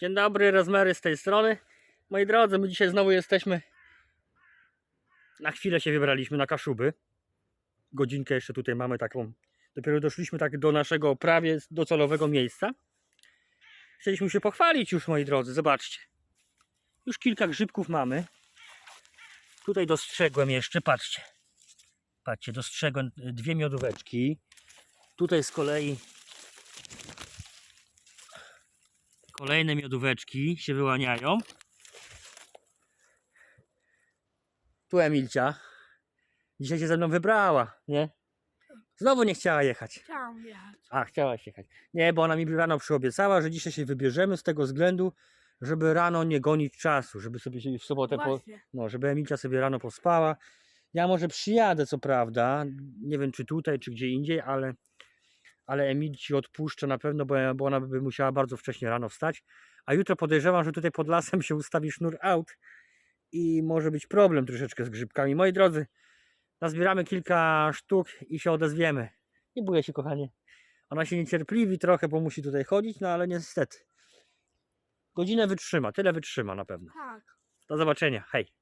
Dzień dobry, rozmery z tej strony. Moi drodzy, my dzisiaj znowu jesteśmy. Na chwilę się wybraliśmy na Kaszuby. Godzinkę jeszcze tutaj mamy taką. Dopiero doszliśmy tak do naszego prawie docelowego miejsca. Chcieliśmy się pochwalić już, moi drodzy, zobaczcie. Już kilka grzybków mamy. Tutaj dostrzegłem jeszcze, patrzcie. Patrzcie, dostrzegłem dwie miodóweczki. Tutaj z kolei Kolejne miodóweczki się wyłaniają. Tu Emilcia. Dzisiaj się ze mną wybrała, nie? Znowu nie chciała jechać. Chciałam jechać. A, chciałaś jechać. Nie, bo ona mi rano przyobiecała, że dzisiaj się wybierzemy z tego względu, żeby rano nie gonić czasu, żeby sobie się w sobotę, po, Właśnie. no, żeby Emilcia sobie rano pospała. Ja może przyjadę, co prawda, nie wiem czy tutaj, czy gdzie indziej, ale, ale Emilci odpuszczę na pewno, bo, bo ona by musiała bardzo wcześnie rano wstać. A jutro podejrzewam, że tutaj pod lasem się ustawi sznur aut i może być problem troszeczkę z grzybkami. Moi drodzy, nazbieramy kilka sztuk i się odezwiemy. Nie bój się, kochanie. Ona się niecierpliwi trochę, bo musi tutaj chodzić, no ale niestety. Godzinę wytrzyma, tyle wytrzyma na pewno. Tak. Do zobaczenia, hej.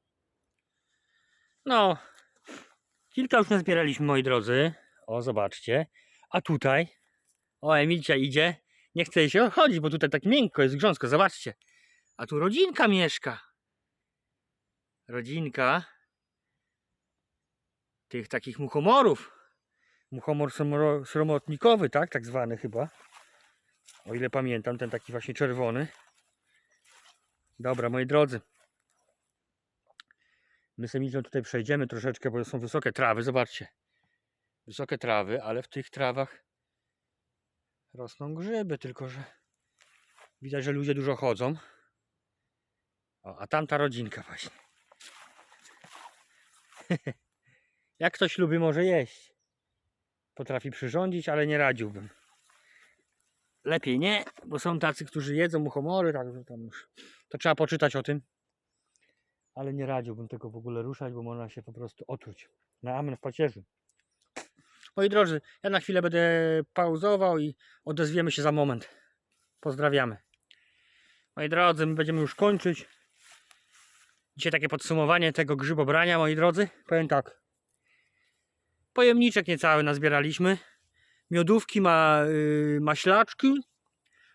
No, kilka już nazbieraliśmy, moi drodzy. O, zobaczcie. A tutaj, o, Emilcia idzie. Nie chce się chodzić, bo tutaj tak miękko jest grząsko, zobaczcie. A tu rodzinka mieszka. Rodzinka tych takich muchomorów. Muchomor sromotnikowy, tak? Tak zwany chyba. O ile pamiętam, ten taki właśnie czerwony. Dobra, moi drodzy. My z Emilką tutaj przejdziemy troszeczkę, bo są wysokie trawy, zobaczcie. Wysokie trawy, ale w tych trawach rosną grzyby, tylko że widać, że ludzie dużo chodzą. O, a tamta rodzinka właśnie. Jak ktoś lubi, może jeść. Potrafi przyrządzić, ale nie radziłbym. Lepiej nie, bo są tacy, którzy jedzą muchomory, także tam już to trzeba poczytać o tym. Ale nie radziłbym tego w ogóle ruszać, bo można się po prostu otruć. Na amen w pacierzu. Moi drodzy, ja na chwilę będę pauzował i odezwiemy się za moment. Pozdrawiamy. Moi drodzy, my będziemy już kończyć. Dzisiaj takie podsumowanie tego grzybobrania, moi drodzy. Powiem tak. Pojemniczek niecały nazbieraliśmy. Miodówki, ma, yy, maślaczki.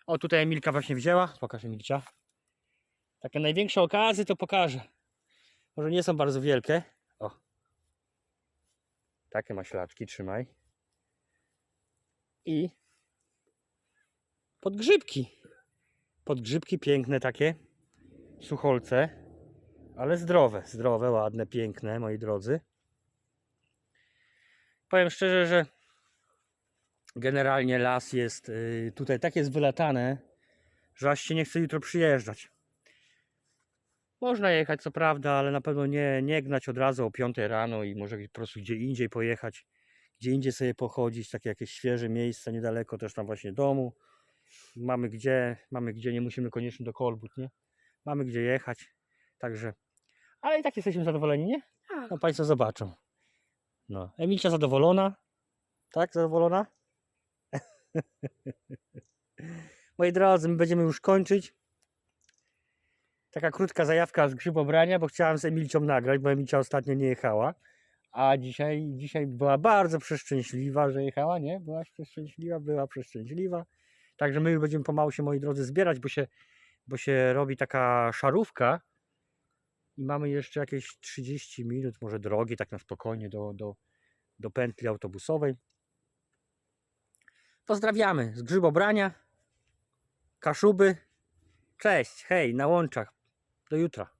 O, tutaj Emilka właśnie wzięła. Pokaż Emilcia. Takie największe okazy to pokażę. Może nie są bardzo wielkie. Takie maślaczki, trzymaj. I podgrzybki. Podgrzybki piękne takie. Sucholce. Ale zdrowe, zdrowe, ładne, piękne, moi drodzy. Powiem szczerze, że generalnie las jest yy, tutaj tak jest wylatane, że aż się nie chce jutro przyjeżdżać. Można jechać, co prawda, ale na pewno nie, nie gnać od razu o 5 rano i może po prostu gdzie indziej pojechać, gdzie indziej sobie pochodzić, takie jakieś świeże miejsca niedaleko też tam właśnie domu. Mamy gdzie, mamy gdzie, nie musimy koniecznie do Kolbut, nie? Mamy gdzie jechać, także, ale i tak jesteśmy zadowoleni, nie? Tak. No Państwo zobaczą. No, Emilcia zadowolona, tak? Zadowolona? Moi drodzy, my będziemy już kończyć. Taka krótka zajawka z grzybobrania, bo chciałem z Emilcią nagrać, bo Emilcia ostatnio nie jechała. A dzisiaj, dzisiaj była bardzo przeszczęśliwa, że jechała, nie? Byłaś przeszczęśliwa, była przeszczęśliwa. Także my już będziemy pomału się, moi drodzy, zbierać, bo się, bo się robi taka szarówka. I mamy jeszcze jakieś 30 minut, może drogi, tak na spokojnie do, do, do pętli autobusowej. Pozdrawiamy z grzybobrania, Kaszuby. Cześć, hej, na łączach. Do jutra.